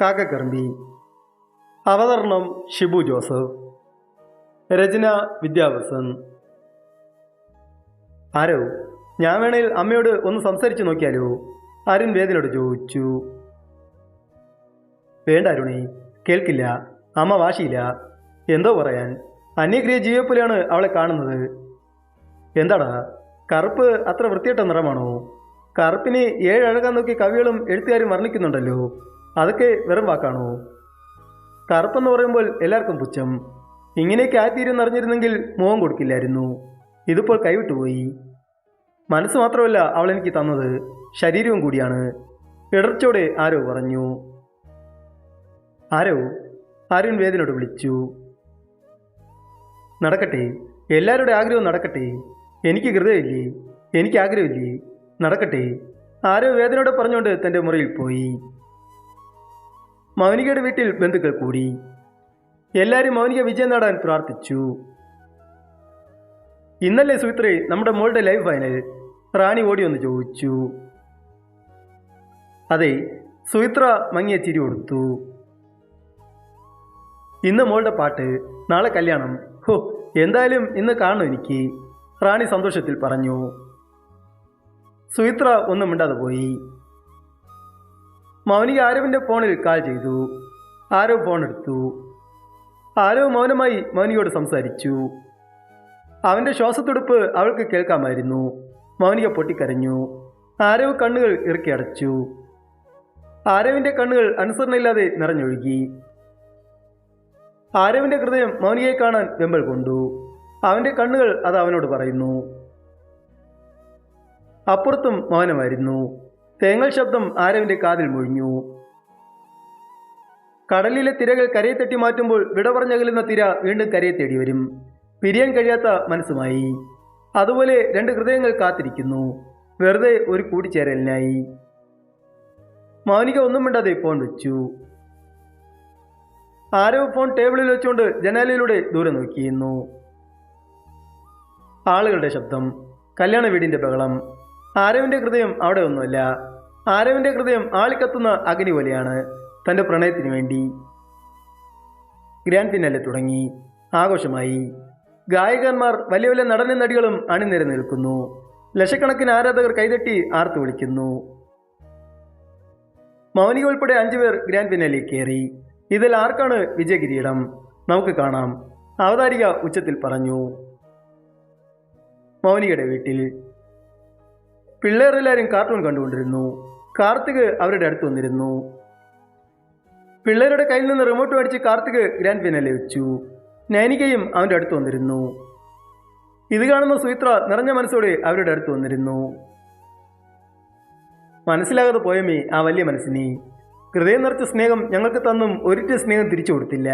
കാക്കക്കറമ്പി. അവതരണം ഷിബു ജോസഫ്. രചന വിദ്യാവസൻ ആരോ ഞാൻ വേണേൽ അമ്മയോട് ഒന്ന് സംസാരിച്ചു നോക്കിയാലോ? അരുൺ വേദനയോട് ചോദിച്ചു. വേണ്ട അരുണി കേൾക്കില്ല അമ്മ വാശിയില്ല. എന്തോ പറയാൻ അന്യക്രിയ ജീവിയെപ്പോലെയാണ് അവളെ കാണുന്നത്. എന്താടാ കറുപ്പ് അത്ര വൃത്തിയിട്ട നിറമാണോ? കറുപ്പിന് ഏഴഴകാൻ നോക്കി കവികളും എഴുത്തുകാരും വർണിക്കുന്നുണ്ടല്ലോ. അതൊക്കെ വെറും വാക്കാണോ? കറുപ്പെന്ന് പറയുമ്പോൾ എല്ലാവർക്കും പുച്ഛം. ഇങ്ങനെയൊക്കെ ആയിത്തീരുമെന്ന് അറിഞ്ഞിരുന്നെങ്കിൽ മുഖം കൊടുക്കില്ലായിരുന്നു. ഇതിപ്പോൾ കൈവിട്ടുപോയി. മനസ്സ് മാത്രമല്ല അവൾ എനിക്ക് തന്നത്. ശരീരവും കൂടിയാണ്. ഇടർച്ചോടെ ആരോ പറഞ്ഞു. ആരോ? അരുൺ വേദനയോട് വിളിച്ചു. നടക്കട്ടെ. എല്ലാവരുടെ ആഗ്രഹവും നടക്കട്ടെ. എനിക്ക് ഹൃദയമില്ലേ? എനിക്ക് ആഗ്രഹമില്ലേ? നടക്കട്ടെ. ആരോ വേദനയോടെ പറഞ്ഞുകൊണ്ട് തന്റെ മുറിയിൽ പോയി. മൗനികയുടെ വീട്ടിൽ ബന്ധുക്കൾ കൂടി. എല്ലാവരും മൗനിക വിജയം നേടാൻ പ്രാർത്ഥിച്ചു. ഇന്നലെ സുമിത്രേ നമ്മുടെ മോളുടെ ലൈവ് ഫൈനൽ റാണി ഓടി ഒന്ന് ചോദിച്ചു. അതെ സുമിത്ര മങ്ങിയ ചിരി കൊടുത്തു. ഇന്ന് മോളുടെ പാട്ട് നാളെ കല്യാണം. ഹോ എന്തായാലും ഇന്ന് കാണും എനിക്ക് റാണി സന്തോഷത്തിൽ പറഞ്ഞു. സുമിത്ര ഒന്നും മിണ്ടാതെ പോയി. മൗനിക ആരവിന്റെ ഫോണിൽ കാൾ ചെയ്തു. ആരവ് ഫോൺ എടുത്തു. ആരവ് മൗനമായി മൗനികയോട് സംസാരിച്ചു. അവന്റെ ശ്വാസത്തുടുപ്പ് അവൾക്ക് കേൾക്കാമായിരുന്നു. മൗനിക പൊട്ടിക്കരഞ്ഞു. ആരവ് കണ്ണുകൾ ഇറുക്കി അടച്ചു. ആരവിന്റെ കണ്ണുകൾ അനുസരണയില്ലാതെ നിറഞ്ഞൊഴുകി. ആരവിന്റെ ഹൃദയം മൗനികയെ കാണാൻ വെമ്പൽ കൊണ്ടു. അവന്റെ കണ്ണുകൾ അത് അവനോട് പറയുന്നു. അപ്പുറത്തും മൗനമായിരുന്നു. തേങ്ങൽ ശബ്ദം ആരവിന്റെ കാതിൽ മുഴിഞ്ഞു. കടലിലെ തിരകൾ കരയെ തട്ടി മാറ്റുമ്പോൾ വിട പറഞ്ഞകലുന്ന തിര വീണ്ടും കരയെ തേടി വരും. പിരിയാൻ കഴിയാത്ത മനസ്സുമായി. അതുപോലെ രണ്ട് ഹൃദയങ്ങൾ കാത്തിരിക്കുന്നു. വെറുതെ ഒരു കൂടിച്ചേരലിനായി. മൗനിക ഒന്നും മിണ്ടാതെ ഫോൺ വെച്ചു. ആരോ ഫോൺ ടേബിളിൽ വെച്ചുകൊണ്ട് ജനാലയിലൂടെ ദൂരെ നോക്കിയിരുന്നു. ആളുകളുടെ ശബ്ദം. കല്യാണ വീടിന്റെ ബഹളം. ആരവിന്റെ ഹൃദയം അവിടെ ഒന്നുമല്ല. ആരവിന്റെ ഹൃദയം ആളിക്കത്തുന്ന അഗ്നി പോലെയാണ് തന്റെ പ്രണയത്തിന് വേണ്ടി. ഗ്രാൻഡ് ഫിനാലെ തുടങ്ങി. ആഘോഷമായി. ഗായകന്മാർ വലിയ വലിയ നടനും നടികളും അണിനിര നിൽക്കുന്നു. ലക്ഷക്കണക്കിന് ആരാധകർ കൈതട്ടി ആർത്തു വിളിക്കുന്നു. മൗനിക ഉൾപ്പെടെ അഞ്ചുപേർ ഗ്രാൻഡ് ഫിനാലിൽ കയറി. ഇതിൽ ആർക്കാണ് വിജയകിരീടം? നമുക്ക് കാണാം. അവതാരിക ഉച്ചത്തിൽ പറഞ്ഞു. മൗനികയുടെ വീട്ടിൽ പിള്ളേരെല്ലാവരും കാർട്ടൂൺ കണ്ടുകൊണ്ടിരുന്നു. കാർത്തിക് അവരുടെ അടുത്ത് വന്നിരുന്നു. പിള്ളേരുടെ കയ്യിൽ നിന്ന് റിമോട്ട് മേടിച്ച് കാർത്തിക് ഗ്രാൻഡ് ഫിനാലെ വെച്ചു. നൈനികയും അവന്റെ അടുത്ത് വന്നിരുന്നു. ഇത് കാണുന്ന സുമിത്ര നിറഞ്ഞ മനസ്സോടെ അവരുടെ അടുത്ത് വന്നിരുന്നു. മനസ്സിലാകാതെ പോയമേ ആ വലിയ മനസ്സിനെ. ഹൃദയം നിറച്ച സ്നേഹം ഞങ്ങൾക്ക് തന്നും ഒരിറ്റ സ്നേഹം തിരിച്ചു കൊടുത്തില്ല.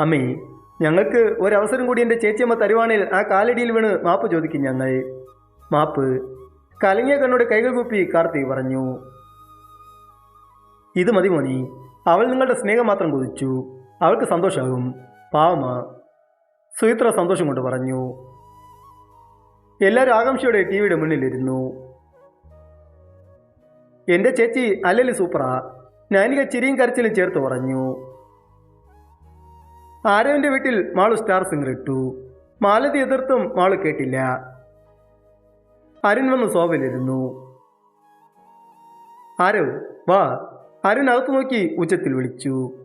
അമ്മേ ഞങ്ങൾക്ക് ഒരവസരം കൂടി എന്റെ ചേച്ചിയമ്മ തരുവാണേൽ ആ കാലടിയിൽ വീണ് മാപ്പ് ചോദിക്കും ഞങ്ങൾ. മാപ്പ്. കലങ്ങിയ കണ്ണോട് കൈകൾ കൂപ്പി കാർത്തി പറഞ്ഞു ഇത് മതി മോനി അവൾ നിങ്ങളുടെ സ്നേഹം മാത്രം കൊതിച്ചു അവൾക്ക് സന്തോഷമാകും. പാവമ സുഹിത്ര സന്തോഷം കൊണ്ട് പറഞ്ഞു എല്ലാവരും ആകാംക്ഷയോടെ ടി വിയുടെ മുന്നിലിരുന്നു. എന്റെ ചേച്ചി അല്ലല്ലേ സൂപ്പറാ ഞാനിക ചിരിയും കരച്ചിലും ചേർത്ത് പറഞ്ഞു ആരവിന്റെ വീട്ടിൽ മാളു സ്റ്റാർ സിംഗർ ഇട്ടു മാലതി എതിർത്തും മാളു കേട്ടില്ല. അരുൺ വന്ന് സോഫയിലിരുന്നു ആരോ വാ. അരുൺ അകത്തു നോക്കി ഉച്ചത്തിൽ വിളിച്ചു.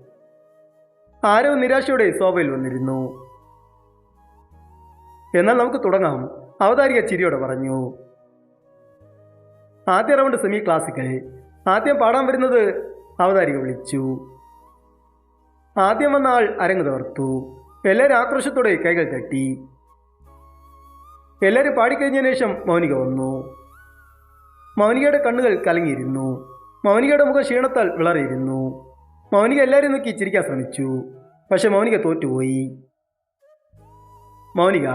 ആരോ നിരാശയോടെ സോഫയിൽ വന്നിരുന്നു. എന്നാൽ നമുക്ക് തുടങ്ങാം. അവതാരിക ചിരിയോടെ പറഞ്ഞു. ആദ്യ റൗണ്ട് സെമി ക്ലാസിക്കൽ ആദ്യം പാടാൻ വരുന്നത് അവതാരിക വിളിച്ചു. ആദ്യം വന്ന ആൾ അരങ്ങ് തകർത്തു. എല്ലാവരും ആക്രോശത്തോടെ കൈകൾ തട്ടി. എല്ലാവരും പാടിക്കഴിഞ്ഞതിന് ശേഷം മൗനിക വന്നു. മൗനികയുടെ കണ്ണുകൾ കലങ്ങിയിരുന്നു. മൗനികയുടെ മുഖം ക്ഷീണത്താൽ വിളറിയിരുന്നു. മൗനിക എല്ലാവരും നോക്കി ചിരിക്കാൻ ശ്രമിച്ചു. പക്ഷെ മൗനിക തോറ്റുപോയി. മൗനിക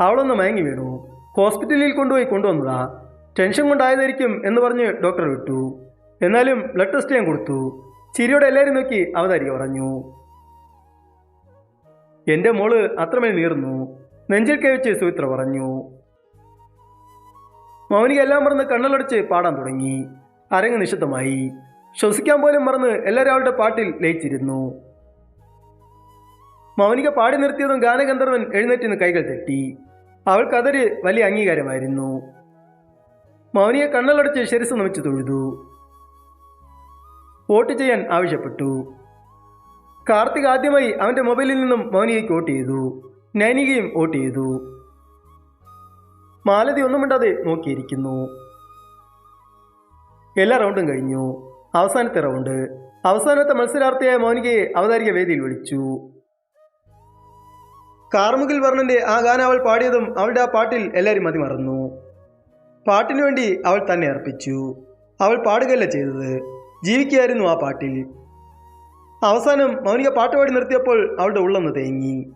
അവളൊന്ന് മയങ്ങി വീണു. ഹോസ്പിറ്റലിൽ കൊണ്ടുപോയി കൊണ്ടുവന്നതാ. ടെൻഷൻ കൊണ്ടായതായിരിക്കും എന്ന് പറഞ്ഞ് ഡോക്ടർ വിട്ടു. എന്നാലും ബ്ലഡ് ടെസ്റ്റ് ഞാൻ കൊടുത്തു. ചിരിയോടെ എല്ലാവരും നോക്കി അവതാരിക പറഞ്ഞു. എന്റെ മോൾ അത്രമേൽ നീർന്നു നെഞ്ചിൽ കൈവച്ച് സുമിത്ര പറഞ്ഞു. മൗനിക എല്ലാം മറന്ന് കണ്ണലടച്ച് പാടാൻ തുടങ്ങി. അരങ്ങ് നിശബ്ദമായി. ശ്വസിക്കാൻ പോലും മറന്ന് എല്ലാവരും അവളുടെ പാട്ടിൽ ലയിച്ചിരുന്നു. മൗനിക പാടി നിർത്തിയതും ഗാനഗന്ധർവൻ എഴുന്നേറ്റ് നിന്ന് കൈകൾ തട്ടി. അവൾക്കതൊരു വലിയ അംഗീകാരമായിരുന്നു. മൗനിയെ കണ്ണലടച്ച് ശിരസ് നമിച്ചു തൊഴുതു. വോട്ട് ചെയ്യാൻ ആവശ്യപ്പെട്ടു. കാർത്തിക് ആദ്യമായി അവന്റെ മൊബൈലിൽ നിന്നും മൗനികയ്ക്ക് വോട്ട് ചെയ്തു. നൈനികയും വോട്ട് ചെയ്തു. മാലതി ഒന്നും മിണ്ടാതെ നോക്കിയിരിക്കുന്നു. എല്ലാ റൗണ്ടും കഴിഞ്ഞു. അവസാനത്തെ റൗണ്ട്. അവസാനത്തെ മത്സരാർത്ഥിയായ മൗനികയെ അവതാരിക വേദിയിൽ വിളിച്ചു. കാർമുകിൽ വർണന്റെ ആ ഗാനം അവൾ പാടിയതും അവളുടെ ആ പാട്ടിൽ എല്ലാവരും മതിമറന്നു. പാട്ടിനു വേണ്ടി അവൾ തന്നെ അർപ്പിച്ചു. അവൾ പാടുകയല്ല ചെയ്തത്. ജീവിക്കുകയായിരുന്നു ആ പാട്ടിൽ. അവസാനം മൗനിക പാട്ടുപാടി നിർത്തിയപ്പോൾ അവളുടെ ഉള്ളൊന്ന് തേങ്ങി.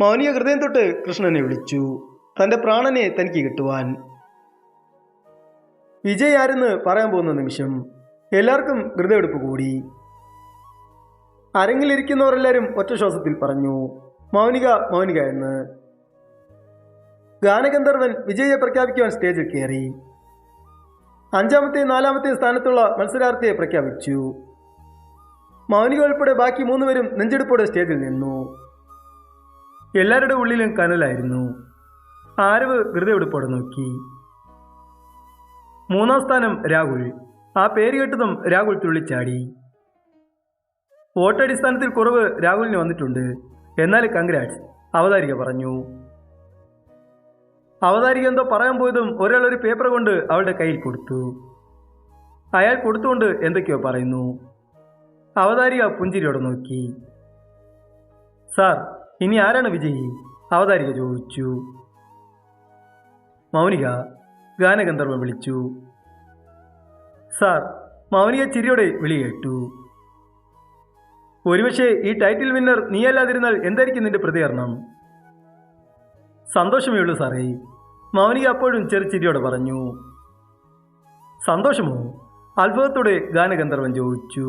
മൗനിക ഹൃദയം തൊട്ട് കൃഷ്ണനെ വിളിച്ചു. തന്റെ പ്രാണനെ തനിക്ക് കിട്ടുവാൻ. വിജയ് ആരെന്ന് പറയാൻ പോകുന്ന നിമിഷം എല്ലാവർക്കും ഹൃദയെടുപ്പ് കൂടി. അരങ്ങിലിരിക്കുന്നവരെല്ലാവരും ഒറ്റ ശ്വാസത്തിൽ പറഞ്ഞു മൗനിക മൗനിക എന്ന്. ഗാനഗന്ധർവൻ വിജയെ പ്രഖ്യാപിക്കുവാൻ സ്റ്റേജിൽ കയറി. അഞ്ചാമത്തെയും നാലാമത്തെയും സ്ഥാനത്തുള്ള മത്സരാർത്ഥിയെ പ്രഖ്യാപിച്ചു. മൗനിക ഉൾപ്പെടെ ബാക്കി മൂന്നുപേരും നെഞ്ചെടുപ്പോടെ സ്റ്റേജിൽ നിന്നു. എല്ലാവരുടെ ഉള്ളിലും കനലായിരുന്നു. ആരവ് ഹൃദയെടുപ്പോടെ നോക്കി. മൂന്നാം സ്ഥാനം രാഹുൽ. ആ പേര് കേട്ടതും രാഹുൽ തുള്ളിച്ചാടി. വോട്ടടിസ്ഥാനത്തിൽ കുറവ് രാഹുലിന് വന്നിട്ടുണ്ട്. എന്നാൽ കൺഗ്രാറ്റ്സ് അവതാരിക പറഞ്ഞു. അവതാരിക എന്തോ പറയാൻ പോയതും ഒരാൾ ഒരു പേപ്പർ കൊണ്ട് അവളുടെ കയ്യിൽ കൊടുത്തു. അയാൾ കൊടുത്തുകൊണ്ട് എന്തൊക്കെയോ പറയുന്നു. അവതാരിക പുഞ്ചിരിയോടെ നോക്കി. സാർ ഇനി ആരാണ് വിജയി? അവതാരിക ചോദിച്ചു. മൗനിക ഗാനഗന്ധർവൻ വിളിച്ചു. സാർ മൗനിക ചിരിയോടെ വിളി കേട്ടു. ഒരുപക്ഷെ ഈ ടൈറ്റിൽ വിന്നർ നീയല്ലാതിരുന്നാൽ എന്തായിരിക്കും നിന്റെ പ്രതികരണം? സന്തോഷമേ ഉള്ളൂ സാറേ മൗനിക അപ്പോഴും ചെറുചിരിയോടെ പറഞ്ഞു. സന്തോഷമോ? അത്ഭുതത്തോടെ ഗാനഗന്ധർവൻ ചോദിച്ചു.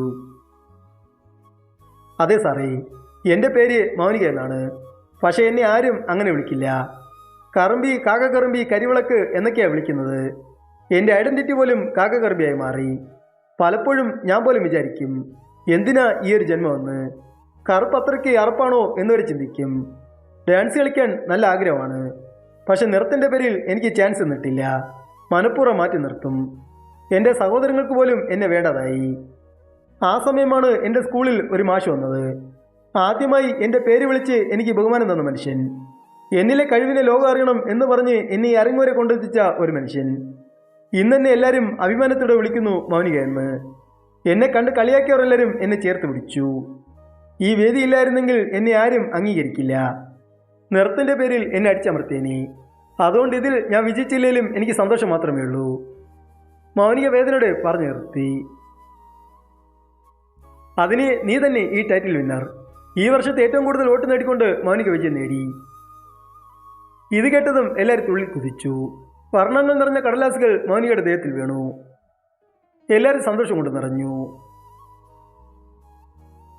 അതെ സാറേ എന്റെ പേര് മൗനിക എന്നാണ്. പക്ഷേ എന്നെ ആരും അങ്ങനെ വിളിക്കില്ല. കറുമ്പി കാക്കക്കറുമ്പി കരിവിളക്ക് എന്നൊക്കെയാണ് വിളിക്കുന്നത്. എന്റെ ഐഡന്റിറ്റി പോലും കാക്കക്കറുമ്പിയായി മാറി. പലപ്പോഴും ഞാൻ പോലും വിചാരിക്കും എന്തിനാ ഈ ഒരു ജന്മമെന്ന് കറുപ്പ് അത്രയ്ക്ക് അറപ്പാണോ എന്നൊരു ചിന്തിക്കും. ഡാൻസ് കളിക്കാൻ നല്ല ആഗ്രഹമാണ്. പക്ഷെ നിറത്തിന്റെ പേരിൽ എനിക്ക് ചാൻസ് നിട്ടില്ല മനഃപൂർവം മാറ്റി നിർത്തും. എന്റെ സഹോദരങ്ങൾക്ക് പോലും എന്നെ വേണ്ടതായി. ആ സമയമാണ് എന്റെ സ്കൂളിൽ ഒരു മാഷ് വന്നത്. ആദ്യമായി എന്റെ പേര് വിളിച്ച് എനിക്ക് ബഹുമാനം തന്ന മനുഷ്യൻ. എന്നിലെ കഴിവിനെ ലോകം അറിയണം എന്ന് പറഞ്ഞ് എന്നെ അരങ്ങുവരെ കൊണ്ടെത്തിച്ച ഒരു മനുഷ്യൻ. ഇന്നെന്നെ എല്ലാവരും അഭിമാനത്തോടെ വിളിക്കുന്നു മൗനിക എന്ന്. എന്നെ കണ്ട് കളിയാക്കിയവരെല്ലാവരും എന്നെ ചേർത്ത് പിടിച്ചു. ഈ വേദിയില്ലായിരുന്നെങ്കിൽ എന്നെ ആരും അംഗീകരിക്കില്ല. നിറത്തിന്റെ പേരിൽ എന്നെ അടിച്ചമർത്തേനെ. അതുകൊണ്ട് ഇതിൽ ഞാൻ വിജയിച്ചില്ലെങ്കിലും എനിക്ക് സന്തോഷം മാത്രമേ ഉള്ളൂ. മൗനിക വേദനയോട് പറഞ്ഞു നിർത്തി. അതിന് നീ തന്നെ ഈ ടൈറ്റിൽ വിന്നർ ഈ വർഷത്തെ ഏറ്റവും കൂടുതൽ വോട്ട് നേടിക്കൊണ്ട് മൗനിക വിജയം നേടി. ഇത് കേട്ടതും എല്ലാവരും തുള്ളി കുതിച്ചു. വർണങ്ങൾ നിറഞ്ഞ കടലാസുകൾ മൗനികയുടെ ദേഹത്തിൽ വീണു. എല്ലാവരും സന്തോഷം കൊണ്ട് നിറഞ്ഞു.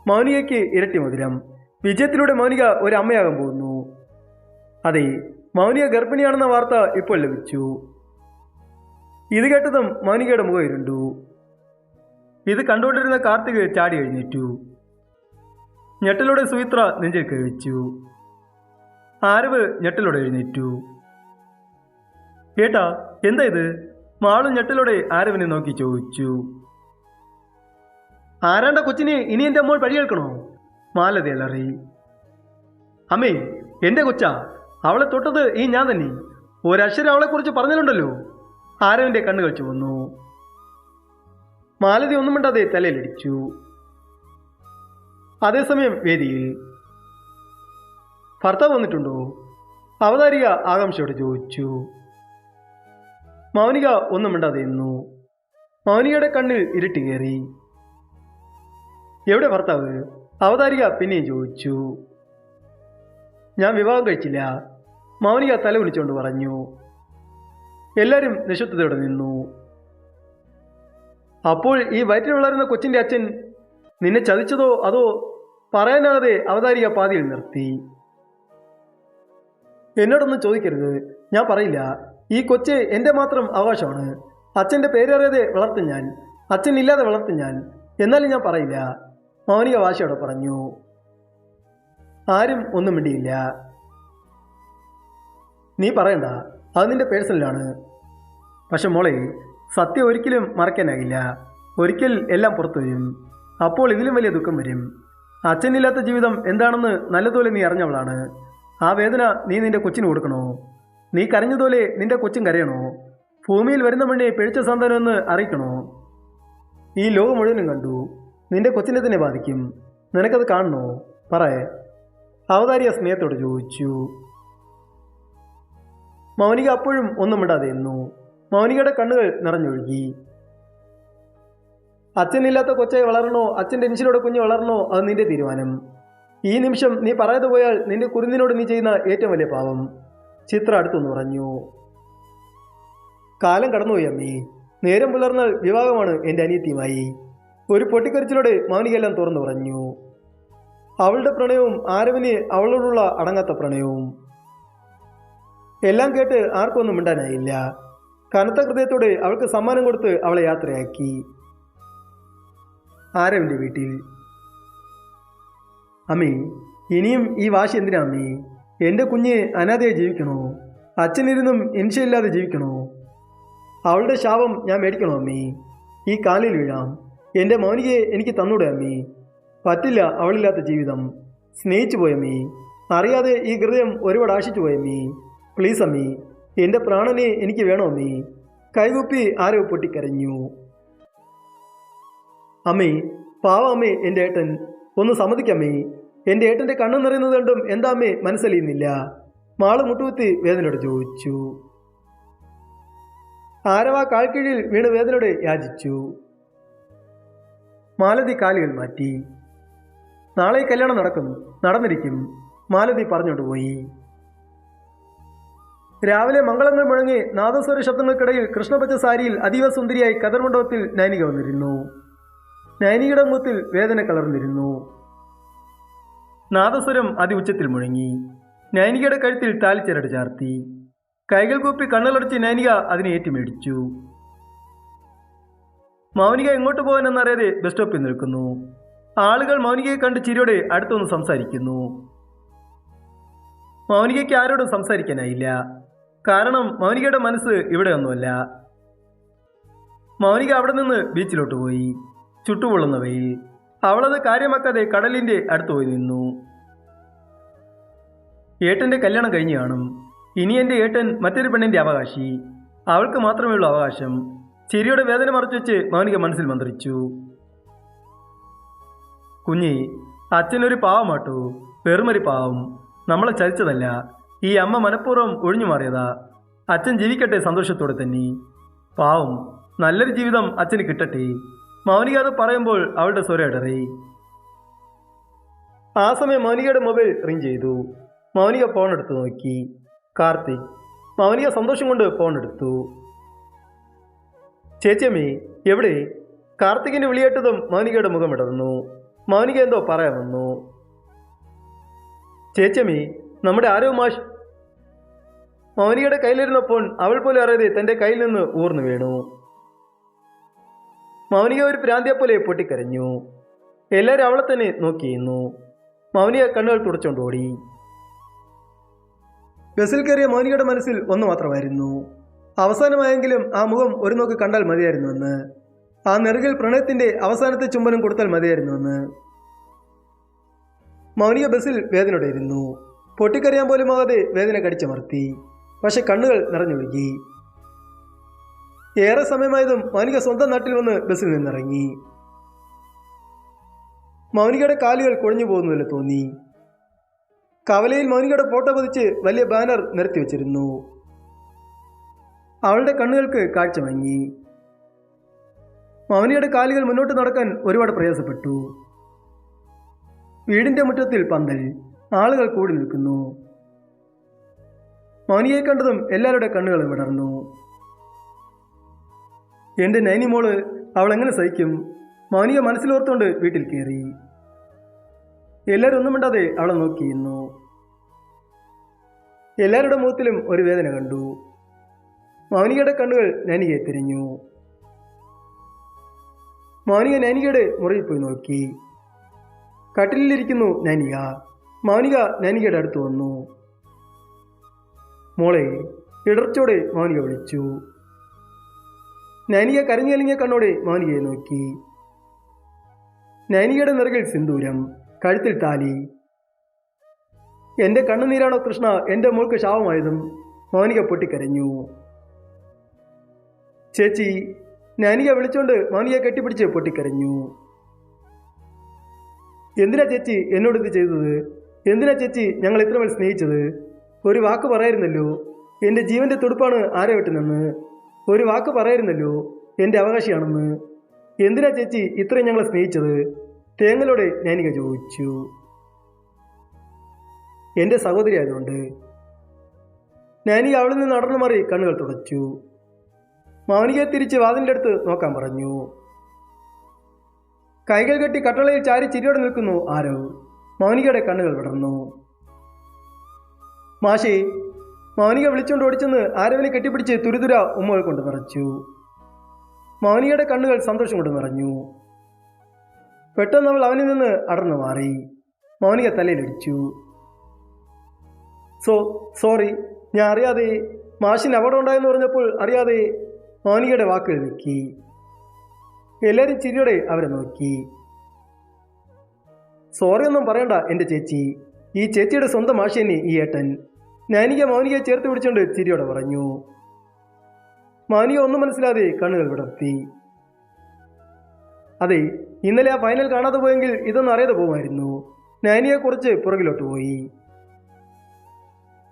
മൗനികയ്ക്ക് ഇരട്ടി മധുരം. വിജയത്തിലൂടെ മൗനിക ഒരു അമ്മയാകാൻ പോകുന്നു. അതെ മൗനിക ഗർഭിണിയാണെന്ന വാർത്ത ഇപ്പോൾ ലഭിച്ചു. ഇത് കേട്ടതും മൗനികയുടെ മുഖം ഇരുണ്ടു. ഇത് കണ്ടുകൊണ്ടിരുന്ന കാർത്തിക് ചാടി എഴുന്നേറ്റു. ഞെട്ടലോടെ സുമിത്ര നെഞ്ചിൽ കഴിച്ചു ആരവ് ഞെട്ടലോടെ എഴുന്നേറ്റു. ഏട്ടാ എന്താ ഇത്? മാളു ഞെട്ടലോടെ ആരവിനെ നോക്കി ചോദിച്ചു. ആരാണ്ട കൊച്ചിനെ? ഇനി എന്റെ അമ്മോൾ പഴി കേൾക്കണോ? അലറി. അമ്മേ എന്റെ കൊച്ചാ അവളെ തൊട്ടത് ഈ ഞാൻ തന്നെ. ഒരക്ഷരം അവളെക്കുറിച്ച് പറഞ്ഞിട്ടുണ്ടല്ലോ. ആരവിന്റെ കണ്ണുകൾ വന്നു മാലതി ഒന്നും മിണ്ടാതെ തലയിലടിച്ചു. അതേസമയം വേദിയിൽ ഭർത്താവ് വന്നിട്ടുണ്ടോ? അവതാരിക ആകാംക്ഷയോടെ ചോദിച്ചു. മൗനിക ഒന്നും മിണ്ടാതെ നിന്നു. മൗനികയുടെ കണ്ണിൽ ഇരുട്ടി കയറി. എവിടെ ഭർത്താവ്? അവതാരിക പിന്നെയും ചോദിച്ചു. ഞാൻ വിവാഹം കഴിച്ചില്ല. മൗനിക തല വിളിച്ചുകൊണ്ട് പറഞ്ഞു. എല്ലാവരും നിശബ്ദതയോടെ നിന്നു. അപ്പോൾ ഈ വയറ്റിൽ വളരുന്ന കൊച്ചിന്റെ അച്ഛൻ നിന്നെ ചതിച്ചതോ അതോ പറയാനാകാതെ അവതാരിക പാതിയിൽ നിർത്തി. എന്നോടൊന്നും ചോദിക്കരുത്. ഞാൻ പറയില്ല. ഈ കൊച്ച് എന്റെ മാത്രം അവകാശമാണ്. അച്ഛന്റെ പേരറിയാതെ വളർത്തു ഞാൻ. അച്ഛൻ ഇല്ലാതെ വളർത്തു ഞാൻ. എന്നാലും ഞാൻ പറയില്ല. മൗനിക വാശിയോടെ പറഞ്ഞു. ആരും ഒന്നും മിണ്ടിയില്ല. നീ പറയണ്ട. അത് നിന്റെ പേഴ്സണലാണ് പക്ഷെ മോളെ സത്യം ഒരിക്കലും മറക്കാനാകില്ല. ഒരിക്കൽ എല്ലാം പുറത്തു വരും. അപ്പോൾ ഇതിലും വലിയ ദുഃഖം വരും. അച്ഛനില്ലാത്ത ജീവിതം എന്താണെന്ന് നല്ലതുപോലെ നീ അറിഞ്ഞവളാണ്. ആ വേദന നീ നിന്റെ കൊച്ചിന് കൊടുക്കണോ? നീ കരഞ്ഞതുപോലെ നിന്റെ കൊച്ചും കരയണോ? ഭൂമിയിൽ വരുന്ന മണ്ണി പിഴച്ച സന്താനമെന്ന് അറിയിക്കണോ? ഈ ലോകം മുഴുവനും കണ്ടു. നിന്റെ കൊച്ചിനെ തന്നെ ബാധിക്കും. നിനക്കത് കാണണോ? പറയേ. അവതാരിയ സ്നേഹത്തോട് ചോദിച്ചു. മൗനിക അപ്പോഴും ഒന്നും മിണ്ടാതെ നിന്നു. മൗനികയുടെ കണ്ണുകൾ നിറഞ്ഞൊഴുകി. അച്ഛനില്ലാത്ത കൊച്ചായി വളരണോ അച്ഛന്റെ ടെൻഷനോടെ കുഞ്ഞ് വളരണോ അത് നിന്റെ തീരുമാനം. ഈ നിമിഷം നീ പറയാതെ പോയാൽ നിന്റെ കുരുന്നിനോട് നീ ചെയ്യുന്ന ഏറ്റവും വലിയ പാവം ചിത്ര അടുത്തുനിന്ന് പറഞ്ഞു. കാലം കടന്നുപോയി അമ്മി. നേരം പുലർന്നാൽ വിവാഹമാണ് എന്റെ അനിയത്തിയുമായി. ഒരു പൊട്ടിക്കരച്ചിലൂടെ മൗനികയെല്ലാം തുറന്നു പറഞ്ഞു. അവളുടെ പ്രണയവും ആരവിന് അവളോടുള്ള അടങ്ങാത്ത പ്രണയവും. എല്ലാം കേട്ട് ആർക്കൊന്നും മിണ്ടാനായില്ല. കനത്ത ഹൃദയത്തോടെ അവൾക്ക് സമ്മാനം കൊടുത്ത് അവളെ യാത്രയാക്കി. ആരവിന്റെ വീട്ടിൽ? അമ്മേ ഇനിയും ഈ വാശി എന്തിനാ അമ്മേ? എന്റെ കുഞ്ഞ് അനാഥയെ ജീവിക്കണോ? അച്ഛനിരുന്നും ഇൻഷയില്ലാതെ ജീവിക്കണോ? അവളുടെ ശാപം ഞാൻ മേടിക്കണോ അമ്മേ? ഈ കാലിൽ വീഴാം. എന്റെ മൗനികയെ എനിക്ക് തന്നൂടെ അമ്മേ? പറ്റില്ല അവളില്ലാത്ത ജീവിതം. സ്നേഹിച്ചു പോയമ്മേ അറിയാതെ ഈ ഹൃദയം ഒരുപാട് ആശിച്ചു പോയമ്മേ പ്ലീസ് അമ്മേ എന്റെ പ്രാണനെ എനിക്ക് വേണോ അമ്മേ? കൈകുപ്പി ആരോ പൊട്ടിക്കരഞ്ഞു. അമ്മേ പാവ അമ്മേ എന്റെ ഏട്ടൻ. ഒന്ന് സമ്മതിക്കമ്മേ. എന്റെ ഏട്ടന്റെ കണ്ണു നിറയുന്നത് കണ്ടും എന്താ അമ്മേ മനസ്സലിയുന്നില്ല. മാൾ മുട്ടുകുത്തി വേദനയോട് ചോദിച്ചു. ആരവ കാൽക്കീഴിൽ വീണ് വേദനയോട് യാചിച്ചു. മാലതി കാലുകൾ മാറ്റി. നാളെ കല്യാണം നടക്കും നടന്നിരിക്കും മാലതി പറഞ്ഞോണ്ട് പോയി. രാവിലെ മംഗളങ്ങൾ മുഴങ്ങി നാദസ്വര ശബ്ദങ്ങൾക്കിടയിൽ കൃഷ്ണപച്ച സാരിയിൽ അതീവ സുന്ദരിയായി കതർമണ്ഡപത്തിൽ നൈനിക വന്നിരുന്നു. നൈനികയുടെ മുഖത്തിൽ വേദന കലർന്നിരുന്നു. നാദസ്വരം അതിഉച്ചത്തിൽ മുഴങ്ങി. നൈനികയുടെ കഴുത്തിൽ താലിച്ചരട് ചാർത്തി. കൈകൾ കൂപ്പി കണ്ണുകളടച്ച് നൈനിക അതിനെ ഏറ്റുമേടിച്ചു. മൗനിക എങ്ങോട്ട് പോകാനെന്നറിയാതെ ബസ് സ്റ്റോപ്പിൽ നിൽക്കുന്നു. ആളുകൾ മൗനികയെ കണ്ട് ചിരിയോടെ അടുത്തൊന്ന് സംസാരിക്കുന്നു. മൗനികയ്ക്ക് ആരോടും സംസാരിക്കാനായില്ല. കാരണം മൗനികയുടെ മനസ്സ് ഇവിടെയൊന്നുമല്ല. മൗനിക അവിടെ നിന്ന് ബീച്ചിലോട്ട് പോയി. ചുട്ടുപൊള്ളുന്ന വെയിൽ അവളത് കാര്യമാക്കാതെ കടലിന്റെ അടുത്ത് പോയി നിന്നു. ഏട്ടന്റെ കല്യാണം കഴിഞ്ഞു കാണും ഇനി എന്റെ ഏട്ടൻ മറ്റൊരു പെണ്ണിന്റെ അവകാശി. അവൾക്ക് മാത്രമേ ഉള്ളൂ അവകാശം. ചിരിയുടെ വേദന മറച്ചു വെച്ച് മൗനിക മനസ്സിൽ മന്ത്രിച്ചു. കുഞ്ഞി അച്ഛനൊരു പാവമാട്ടു വെറുമൊരു പാവം. നമ്മളെ ചതിച്ചതല്ല. ഈ അമ്മ മനഃപൂർവം ഒഴിഞ്ഞു മാറിയതാ. അച്ഛൻ ജീവിക്കട്ടെ സന്തോഷത്തോടെ തന്നെ. പാവം. നല്ലൊരു ജീവിതം അച്ഛന് കിട്ടട്ടെ. മൗനിക അത് പറയുമ്പോൾ അവളുടെ സ്വരം ഇടറി. ആ സമയം മൗനികയുടെ മൊബൈൽ റിങ് ചെയ്തു. മൗനിക ഫോൺ എടുത്ത് നോക്കി. കാർത്തിക് മൗനിക സന്തോഷം കൊണ്ട് ഫോൺ എടുത്തു. ചേച്ചിയമ്മേ എവിടെ? കാർത്തികിന്റെ വിളിയേട്ടതും മൗനികയുടെ മുഖം ഇടർന്നു. മൗനിക എന്തോ പറയാൻ വന്നു. ചേച്ചമ്മേ നമ്മുടെ ആരോ മാഷ് മൗനികയുടെ കയ്യിലിരുന്ന ഫോൺ അവൾ പോലും അറിയാതെ തന്റെ കയ്യിൽ നിന്ന് ഊർന്നു വീണു. മൗനിക ഒരു പ്രാന്തിയെ പോലെ പൊട്ടിക്കരഞ്ഞു. എല്ലാവരും അവളെ തന്നെ നോക്കിയിരുന്നു മൗനിക കണ്ണുകൾ തുടച്ചുകൊണ്ട് ഓടി. ബസ്സിൽ കയറിയ മൗനികയുടെ മനസ്സിൽ ഒന്ന് മാത്രമായിരുന്നു. അവസാനമായെങ്കിലും ആ മുഖം ഒരു നോക്ക് കണ്ടാൽ മതിയായിരുന്നുവെന്ന്. ആ നെറുകിൽ പ്രണയത്തിന്റെ അവസാനത്തെ ചുംബനം കൊടുത്താൽ മതിയായിരുന്നുവെന്ന്. മൗനിക ബസ്സിൽ വേദനയോടെ ഇരുന്നു. പൊട്ടിക്കറിയാൻ പോലും ആകാതെ വേദന കടിച്ചമർത്തി പക്ഷെ കണ്ണുകൾ നിറഞ്ഞൊഴുകി. ഏറെ സമയമായതും മൗനിക സ്വന്തം നാട്ടിൽ വന്ന് ബസ്സിൽ നിന്നിറങ്ങി. മൗനികയുടെ കാലുകൾ കുഴഞ്ഞു പോകുന്നതിൽ തോന്നി. കവലയിൽ മൗനികയുടെ ഫോട്ടോ പതിച്ച് വലിയ ബാനർ നിരത്തി വച്ചിരുന്നു. അവളുടെ കണ്ണുകൾക്ക് കാഴ്ച മങ്ങി. മൗനിയുടെ കാലുകൾ മുന്നോട്ട് നടക്കാൻ ഒരുപാട് പ്രയാസപ്പെട്ടു. വീടിന്റെ മുറ്റത്തിൽ പന്തൽ ആളുകൾ കൂടി നിൽക്കുന്നു. മൗനിയെ കണ്ടതും എല്ലാവരുടെ കണ്ണുകളും വിടർന്നു. എന്റെ നൈനിമോൾ അവൾ എങ്ങനെ സഹിക്കും? മൗനിക മനസ്സിലോർത്തുകൊണ്ട് വീട്ടിൽ കയറി എല്ലാവരും ഒന്നും മിണ്ടാതെ അവളെ നോക്കിയിരുന്നു എല്ലാവരുടെ മുഖത്തിലും ഒരു വേദന കണ്ടു. മൗനികയുടെ കണ്ണുകൾ നൈനികയെ തിരിഞ്ഞു. മൗനിക നൈനികയുടെ മുറിയിൽ പോയി നോക്കി. കട്ടിലിരിക്കുന്നു നൈനിക. മൗനിക നൈനികയുടെ അടുത്ത് വന്നു. മോളെ ഇടർച്ചോടെ മൗനിക വിളിച്ചു. നാനിക കരഞ്ഞലിങ്ങിയ കണ്ണോടെ മാനികയെ നോക്കി. നൈനികയുടെ നിറകിൽ സിന്ദൂരം കഴുത്തിൽ താലി. എന്റെ കണ്ണുനീരാണോ കൃഷ്ണ? എന്റെ മോൾക്ക് ശാപമായതും മൗനിക പൊട്ടിക്കരഞ്ഞു. ചേച്ചി നൈനിക വിളിച്ചോണ്ട് മാനിക കെട്ടിപ്പിടിച്ച് പൊട്ടിക്കരഞ്ഞു. എന്തിനാ ചേച്ചി എന്നോട് ഇത് ചെയ്തത്? എന്തിനാ ചേച്ചി ഞങ്ങൾ ഇത്രമേൽ സ്നേഹിച്ചത്? ഒരു വാക്ക് പറയായിരുന്നല്ലോ എന്റെ ജീവന്റെ തുടുപ്പാണ് ആരവട്ടിനെന്ന് ഒരു വാക്ക് പറയായിരുന്നല്ലോ എന്റെ അവകാശിയാണെന്ന്. എന്തിനാ ചേച്ചി ഇത്രയും ഞങ്ങളെ സ്നേഹിച്ചത്? തേങ്ങലോടെ ഞാനിക ചോദിച്ചു. എന്റെ സഹോദരി ആയതുകൊണ്ട്. നാനിക അവളിൽ നിന്ന് നടന്നു മാറി കണ്ണുകൾ തുടച്ചു. മൗനികയെ തിരിച്ച് വാതിലിന്റെ അടുത്ത് നോക്കാൻ പറഞ്ഞു. കൈകൾ കെട്ടി കട്ടളയിൽ ചാരി ചിരിയോടെ നിൽക്കുന്നു ആരോ മൗനികയുടെ കണ്ണുകൾ വിടർന്നു. മാഷി മൗനിക വിളിച്ചുകൊണ്ട് ഓടിച്ചെന്ന് ആരവിനെ കെട്ടിപ്പിടിച്ച് തുരുതുര ഉമ്മകൾ കൊണ്ട് നിറച്ചു. മൗനികയുടെ കണ്ണുകൾ സന്തോഷം കൊണ്ട് നിറഞ്ഞു. പെട്ടെന്ന് അവൾ അവനിൽ നിന്ന് അടർന്നു മാറി. മൗനിക തലയിലടിച്ചു. സോ സോറി ഞാൻ അറിയാതെ മാഷിൻ അപകടം ഉണ്ടായെന്ന് പറഞ്ഞപ്പോൾ അറിയാതെ മൗനികയുടെ വാക്കുകൾ വെക്കി. എല്ലാവരും ചിരിയോടെ അവരെ നോക്കി. സോറി ഒന്നും പറയണ്ട എന്റെ ചേച്ചി. ഈ ചേച്ചിയുടെ സ്വന്തം തന്നെ ഈ ഏട്ടൻ. നാനിക മൗനികയെ ചേർത്ത് പിടിച്ചുകൊണ്ട് ചിരിയോടെ പറഞ്ഞു. മൗനിക ഒന്നും മനസ്സിലാതെ കണ്ണുകൾ വിടർത്തി. അതെ ഇന്നലെ ആ ഫൈനൽ കാണാതെ പോയെങ്കിൽ ഇതൊന്നും അറിയാതെ പോകുമായിരുന്നു. നാനിയെ കുറച്ച് പുറകിലോട്ട് പോയി.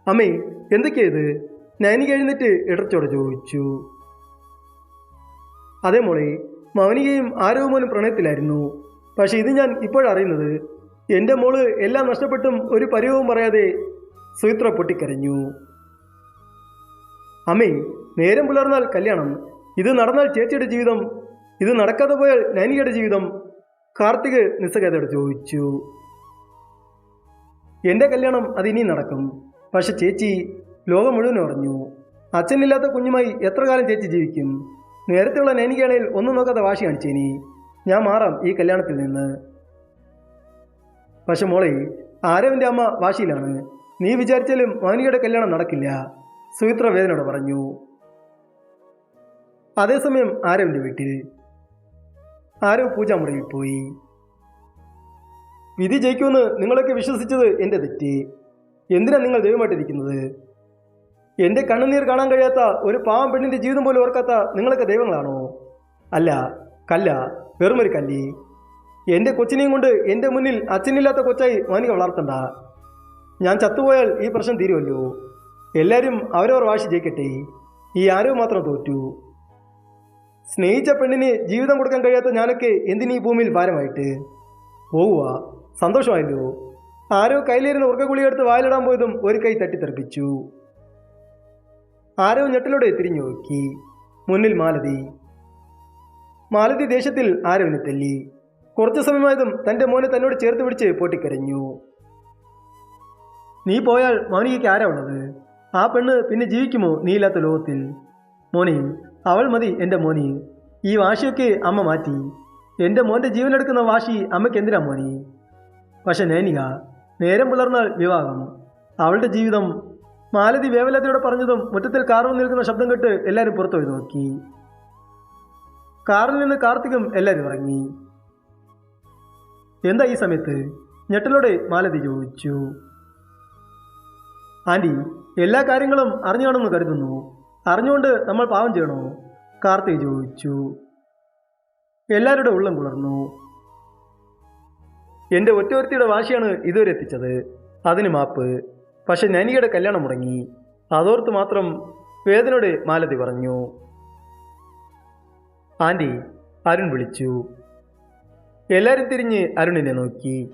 അമ്മേ എന്തൊക്കെയത് നൈനിക എഴുന്നേറ്റ് ഇടർച്ചോടെ ചോദിച്ചു. അതേ മോളെ മൗനികയും ആരവുമോനും പ്രണയത്തിലായിരുന്നു. പക്ഷെ ഇത് ഞാൻ ഇപ്പോഴറിയുന്നത് എന്റെ മോൾ എല്ലാം നഷ്ടപ്പെട്ടും ഒരു പരിവവും പറയാതെ സുമിത്ര പൊട്ടിക്കരഞ്ഞു. അമ്മേ നേരം പുലർന്നാൽ കല്യാണം. ഇത് നടന്നാൽ ചേച്ചിയുടെ ജീവിതം. ഇത് നടക്കാതെ പോയാൽ നൈനികയുടെ ജീവിതം. കാർത്തിക് നിസ്സഗതയോട് ചോദിച്ചു. എന്റെ കല്യാണം അതിനി നടക്കും. പക്ഷെ ചേച്ചി ലോകം മുഴുവൻ ഉറഞ്ഞു അച്ഛനില്ലാത്ത കുഞ്ഞുമായി എത്ര കാലം ചേച്ചി ജീവിക്കും? നേരത്തെയുള്ള നൈനികയാണെങ്കിൽ ഒന്നും നോക്കാത്ത വാശി കാണിച്ചേനി. ഞാൻ മാറാം ഈ കല്യാണത്തിൽ നിന്ന്. പക്ഷെ മോളെ ആരവിന്റെ അമ്മ വാശിയിലാണ്. നീ വിചാരിച്ചാലും മോഹിനിയുടെ കല്യാണം നടക്കില്ല. സുമിത്ര വേദനയോട് പറഞ്ഞു. അതേസമയം ആരവിന്റെ വീട്ടിൽ ആരവ് പൂജാമുറിയിൽ പോയി. വിധി ജയിക്കുമെന്ന് നിങ്ങളൊക്കെ വിശ്വസിച്ചത് എന്റെ തെറ്റ്. എന്തിനാ നിങ്ങൾ ദൈവമായിട്ടിരിക്കുന്നത്? എന്റെ കണ്ണുനീർ കാണാൻ കഴിയാത്ത ഒരു പാവം പെണ്ണിന്റെ ജീവിതം പോലും ഓർക്കാത്ത നിങ്ങളൊക്കെ ദൈവങ്ങളാണോ? അല്ല കല്ല വെറുമൊരു കല്ലി. എന്റെ കൊച്ചിനെയും കൊണ്ട് എന്റെ മുന്നിൽ അച്ഛനില്ലാത്ത കൊച്ചായി മാനിക വളർത്തണ്ട. ഞാൻ ചത്തുപോയാൽ ഈ പ്രശ്നം തീരുമല്ലോ എല്ലാവരും അവരവർ വാശി ജയിക്കട്ടെ. ഈ ആരോ മാത്രം തോറ്റു. സ്നേഹിച്ച പെണ്ണിന് ജീവിതം കൊടുക്കാൻ കഴിയാത്ത ഞാനൊക്കെ എന്തിനീ ഭൂമിയിൽ ഭാരമായിട്ട്? പോവുക. സന്തോഷമായല്ലോ. ആരോ കയ്യിലിരുന്ന് ഉറക്കഗുളിയെടുത്ത് വായിലിടാൻ പോയതും ഒരു കൈ തട്ടിത്തെറിപ്പിച്ചു. ആരോ ഞെട്ടലോടെ തിരിഞ്ഞു നോക്കി. മുന്നിൽ മാലതി. മാലതി ദേശത്തിൽ ആരവിനെ തല്ലി. കുറച്ചു സമയമായതും തന്റെ മോനെ തന്നോട് ചേർത്ത് പിടിച്ച് പൊട്ടിക്കരഞ്ഞു. നീ പോയാൽ മോനിക്ക് ആരാ ഉള്ളത്? ആ പെണ്ണ് പിന്നെ ജീവിക്കുമോ നീ ഇല്ലാത്ത ലോകത്തിൽ? മോനി അവൾ മതി എന്റെ മോനി. ഈ വാശിയൊക്കെ അമ്മ മാറ്റി. എന്റെ മോന്റെ ജീവനെടുക്കുന്ന വാശി അമ്മയ്ക്ക് എന്തിനാ മോനി? പക്ഷെ നൈനിക നേരം പുലർന്നാൽ വിവാഹം. അവളുടെ ജീവിതം മാലതി വേവലതയോടെ പറഞ്ഞതും മുറ്റത്തിൽ കാറിൽ നിൽക്കുന്ന ശബ്ദം കേട്ട് എല്ലാവരും പുറത്തു നോക്കി. കാറിൽ നിന്ന് കാർത്തികും എല്ലാവരും ഇറങ്ങി. എന്താ ഈ സമയത്ത്? ഞെട്ടലോടെ മാലതി ചോദിച്ചു. ആന്റി എല്ലാ കാര്യങ്ങളും അറിഞ്ഞാണെന്ന് കരുതുന്നു. അറിഞ്ഞുകൊണ്ട് നമ്മൾ പാവം ചെയ്യണോ? കാർത്തി ചോദിച്ചു. എല്ലാവരുടെ ഉള്ളം കുളർന്നു. എന്റെ ഒറ്റൊരുത്തിയുടെ വാശിയാണ് ഇതുവരെ എത്തിച്ചത്. അതിന് മാപ്പ്. പക്ഷെ നനിയുടെ കല്യാണം മുടങ്ങി. അതോർത്ത് മാത്രം വേദനയുടെ മാലതി പറഞ്ഞു. ആന്റി അരുൺ വിളിച്ചു. എല്ലാവരും തിരിഞ്ഞ് അരുണിനെ നോക്കി.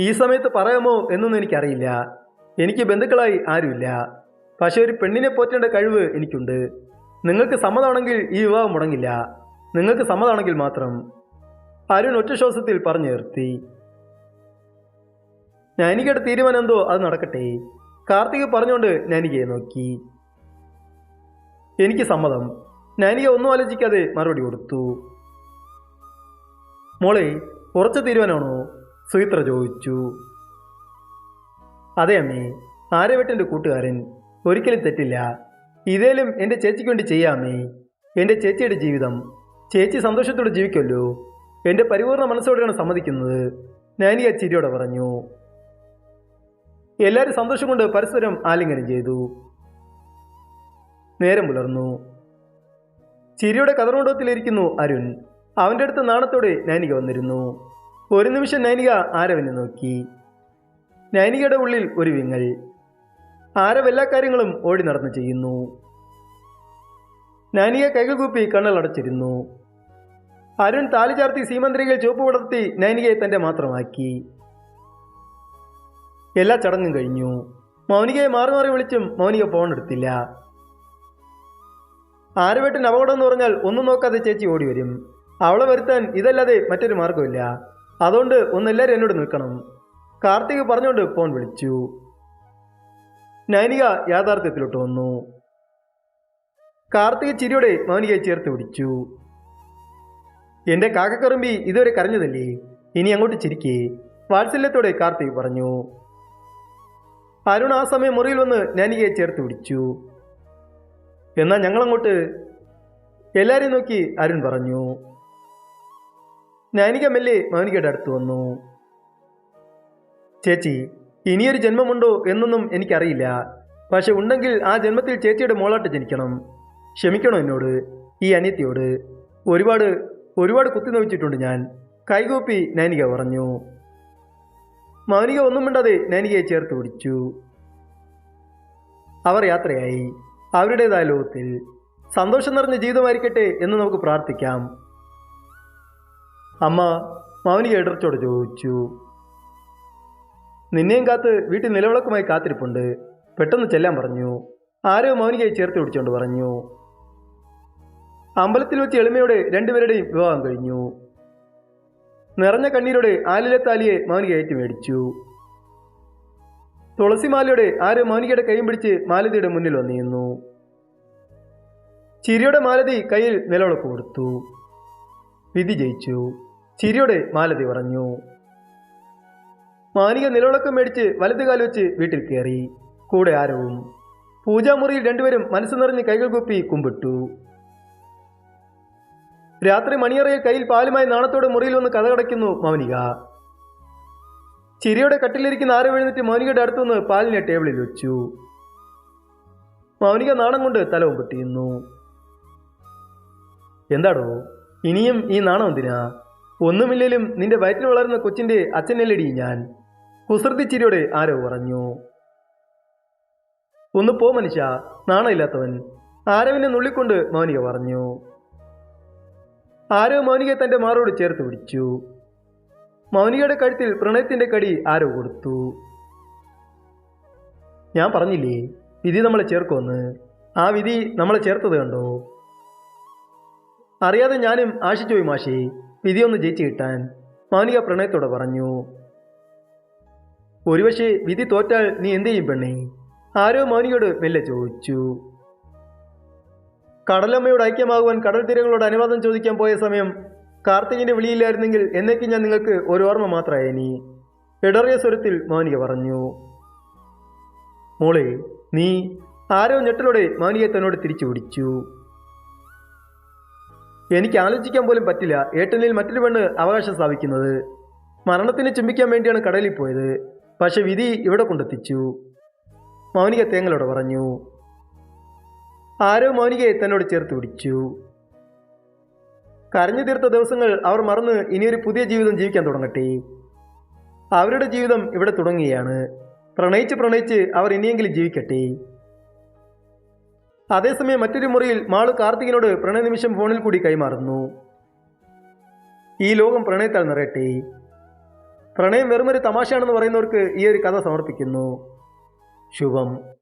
ഈ സമയത്ത് പറയാമോ എന്നൊന്നും എനിക്കറിയില്ല. എനിക്ക് ബന്ധുക്കളായി ആരുമില്ല. പക്ഷേ ഒരു പെണ്ണിനെ പോറ്റേണ്ട കഴിവ് എനിക്കുണ്ട്. നിങ്ങൾക്ക് സമ്മതമാണെങ്കിൽ ഈ വിവാഹം മുടങ്ങില്ല. നിങ്ങൾക്ക് സമ്മതമാണെങ്കിൽ മാത്രം. അരുൺ ഒറ്റ ശ്വാസത്തിൽ പറഞ്ഞു നിർത്തി. നാനികയുടെ തീരുമാനം എന്തോ? അത് നടക്കട്ടെ. കാർത്തിക് പറഞ്ഞുകൊണ്ട് നാനികയെ നോക്കി. എനിക്ക് സമ്മതം. നൈനിക ഒന്നും ആലോചിക്കാതെ മറുപടി കൊടുത്തു. മോളെ ഉറച്ച തീരുമാനമാണോ? സുഹിത്ര ചോദിച്ചു അതെ അമ്മേ ആര്യവട്ടന്റെ കൂട്ടുകാരൻ ഒരിക്കലും തെറ്റില്ല. ഇതേലും എന്റെ ചേച്ചിക്ക് വേണ്ടി ചെയ്യാമേ എന്റെ ചേച്ചിയുടെ ജീവിതം ചേച്ചി സന്തോഷത്തോടെ ജീവിക്കുമല്ലോ. എന്റെ പരിപൂർണ മനസ്സോടെയാണ് സമ്മതിക്കുന്നത് നൈനിക ചിരിയോടെ പറഞ്ഞു. എല്ലാവരും സന്തോഷം കൊണ്ട് പരസ്പരം ആലിംഗനം ചെയ്തു. നേരം പുലർന്നു. ചിരിയുടെ കതറുകൊണ്ടത്തിലിരിക്കുന്നു അരുൺ. അവന്റെ അടുത്ത് നാണത്തോടെ നാനിക വന്നിരുന്നു. ഒരു നിമിഷം നൈനിക ആരവനെ നോക്കി. നൈനികയുടെ ഉള്ളിൽ ഒരു വിങ്ങൽ. ആരവ് എല്ലാ കാര്യങ്ങളും ഓടി നടന്ന് ചെയ്യുന്നു. നൈനിക കൈകൾ കൂപ്പി കണ്ണലടച്ചിരുന്നു അരുൺ താലി ചാർത്തി സീമന്ത്രികൾ ചുവപ്പ് പടർത്തി നൈനികയെ തന്റെ മാത്രമാക്കി. എല്ലാ ചടങ്ങും കഴിഞ്ഞു. മൗനികയെ മാറി മാറി വിളിച്ചും മൗനിക ഫോൺ എടുത്തില്ല. ആരവേട്ടൻ അപകടം എന്ന് പറഞ്ഞാൽ ഒന്നും നോക്കാതെ ചേച്ചി ഓടി വരും അവളെ വരുത്താൻ ഇതല്ലാതെ മറ്റൊരു മാർഗമില്ല അതുകൊണ്ട് ഒന്നെല്ലാവരും എന്നോട് നിൽക്കണം. കാർത്തിക് പറഞ്ഞുകൊണ്ട് ഫോൺ വിളിച്ചു. നൈനിക യാഥാർത്ഥ്യത്തിലോട്ട് വന്നു. കാർത്തിക് ചിരിയോടെ മൗനികയെ ചേർത്ത് പിടിച്ചു. എന്റെ കാക്കക്കറുമ്പി ഇതുവരെ കരഞ്ഞതല്ലേ? ഇനി അങ്ങോട്ട് ചിരിക്കേ. വാത്സല്യത്തോടെ കാർത്തിക് പറഞ്ഞു. അരുൺ ആ സമയം മുറിയിൽ വന്ന് നൈനികയെ ചേർത്ത് പിടിച്ചു. എന്നാൽ ഞങ്ങളങ്ങോട്ട്? എല്ലാവരെയും നോക്കി അരുൺ പറഞ്ഞു. നൈനിക മെല്ലെ മൗനികയുടെ അടുത്ത് വന്നു. ചേച്ചി ഇനിയൊരു ജന്മമുണ്ടോ എന്നൊന്നും എനിക്കറിയില്ല. പക്ഷെ ഉണ്ടെങ്കിൽ ആ ജന്മത്തിൽ ചേച്ചിയുടെ മോളാട്ട് ജനിക്കണം. ക്ഷമിക്കണോ എന്നോട്? ഈ അനിയത്തിയോട്. ഒരുപാട് ഒരുപാട് കുത്തി നോവിച്ചിട്ടുണ്ട് ഞാൻ. കൈകൂപ്പി നൈനിക പറഞ്ഞു. മൗനിക ഒന്നും മിണ്ടാതെ നൈനികയെ ചേർത്ത് പിടിച്ചു. അവർ യാത്രയായി. അവരുടേതായ ലോകത്തിൽ. സന്തോഷം നിറഞ്ഞ ജീവിതമായിരിക്കട്ടെ എന്ന് നമുക്ക് പ്രാർത്ഥിക്കാം. അമ്മ മൗനിക ഇടർച്ചോട് ചോദിച്ചു. നിന്നെയും കാത്ത് വീട്ടിൽ നിലവിളക്കുമായി കാത്തിരിപ്പുണ്ട് പെട്ടെന്ന് ചെല്ലാൻ പറഞ്ഞു. ആരോ മൗനികയെ ചേർത്ത് പിടിച്ചുകൊണ്ട് പറഞ്ഞു. അമ്പലത്തിൽ വെച്ച് എളിമയോടെ രണ്ടുപേരുടെയും വിവാഹം കഴിഞ്ഞു. നിറഞ്ഞ കണ്ണീരോടെ ആലിലെ താലിയെ മൗനിക ഏറ്റു മേടിച്ചു. തുളസിമാലയുടെ ആരോ മൗനികയുടെ കൈയും പിടിച്ച് മാലതിയുടെ മുന്നിൽ വന്നിരുന്നു. ചിരിയുടെ മാലതി കയ്യിൽ നിലവിളക്ക് കൊടുത്തു. വിധി ജയിച്ചു. ചിരിയോടെ മാലതി പറഞ്ഞു. മാനിക നിലവിളക്കം മേടിച്ച് വലത് കാൽ വെച്ച് വീട്ടിൽ കയറി. കൂടെ ആരവും പൂജാമുറിയിൽ രണ്ടുപേരും മനസ്സ് നിറഞ്ഞ് കൈകൾ കുപ്പി കുമ്പിട്ടു. രാത്രി മണിയറയിൽ കയ്യിൽ പാലുമായി നാണത്തോടെ മുറിയിൽ വന്ന് കഥകടയ്ക്കുന്നു മൗനിക. ചിരിയുടെ കട്ടിലിരിക്കുന്ന ആരോ എഴുന്നിട്ട് മൗനികയുടെ അടുത്തുനിന്ന് പാലിനെ ടേബിളിൽ വെച്ചു. മൗനിക നാണം കൊണ്ട് തല ഒമ്പട്ടിയുന്നു എന്താടോ ഇനിയും ഈ നാണം എന്തിനാ? ഒന്നുമില്ലേലും നിന്റെ വയറ്റിൽ വളർന്ന കൊച്ചിന്റെ അച്ഛനല്ലടി ഞാൻ. കുസൃതിച്ചിരിയോടെ ആരോ പറഞ്ഞു. ഒന്ന് പോ മനുഷ്യ നാണമില്ലാത്തവൻ. ആരവിനെ നുള്ളിക്കൊണ്ട് മൗനിക പറഞ്ഞു. ആരോ മൗനികയെ തന്റെ മാറോട് ചേർത്ത് പിടിച്ചു. മൗനികയുടെ കഴുത്തിൽ പ്രണയത്തിന്റെ കടി ആരോ കൊടുത്തു. ഞാൻ പറഞ്ഞില്ലേ വിധി നമ്മളെ ചേർക്കുമെന്ന്. ആ വിധി നമ്മളെ ചേർത്തത് കണ്ടോ? അറിയാതെ ഞാനും ആശിച്ചുപോയി മാഷി. വിധിയൊന്ന് ജയിച്ചു കിട്ടാൻ മൗനിക പ്രണയത്തോടെ പറഞ്ഞു. ഒരുപക്ഷെ വിധി തോറ്റാൽ നീ എന്തു ചെയ്യും പെണ്ണേ? ആരോ മൗനികയോട് മെല്ലെ ചോദിച്ചു. കടലമ്മയോട് ഐക്യമാകുവാൻ കടൽ തീരങ്ങളോട് അനുവാദം ചോദിക്കാൻ പോയ സമയം കാർത്തികിന്റെ വിളിയില്ലായിരുന്നെങ്കിൽ എന്നേക്ക് ഞാൻ നിങ്ങൾക്ക് ഒരു ഓർമ്മ മാത്രമായേനി. ഇടറിയ സ്വരത്തിൽ മൗനിക പറഞ്ഞു. മോളെ നീ ആരോ ഞെട്ടലോടെ മൗനികയെ തന്നോട് തിരിച്ചു പിടിച്ചു എനിക്ക് ആലോചിക്കാൻ പോലും പറ്റില്ല ഏട്ടനിൽ മറ്റൊരു പെണ്ണ് അവകാശം സ്ഥാപിക്കുന്നത്. മരണത്തിന് ചുംബിക്കാൻ വേണ്ടിയാണ് കടലിൽ പോയത്. പക്ഷെ വിധി ഇവിടെ കൊണ്ടെത്തിച്ചു. മൗനിക തേങ്ങലോട് പറഞ്ഞു. ആരോ മൗനികയെ തന്നോട് ചേർത്ത് പിടിച്ചു. കരഞ്ഞു തീർത്ത ദിവസങ്ങൾ അവർ മറന്ന് ഇനിയൊരു പുതിയ ജീവിതം ജീവിക്കാൻ തുടങ്ങട്ടെ. അവരുടെ ജീവിതം ഇവിടെ തുടങ്ങുകയാണ്. പ്രണയിച്ച് പ്രണയിച്ച് അവർ ഇനിയെങ്കിലും ജീവിക്കട്ടെ. അതേസമയം മറ്റൊരു മുറിയിൽ മാളു കാർത്തികിനോട് പ്രണയനിമിഷം ഫോണിൽ കൂടി കൈമാറുന്നു. ഈ ലോകം പ്രണയത്താൽ നിറയട്ടെ. പ്രണയം വെറുമൊരു തമാശയാണെന്ന് പറയുന്നവർക്ക് ഈ ഒരു കഥ സമർപ്പിക്കുന്നു. ശുഭം.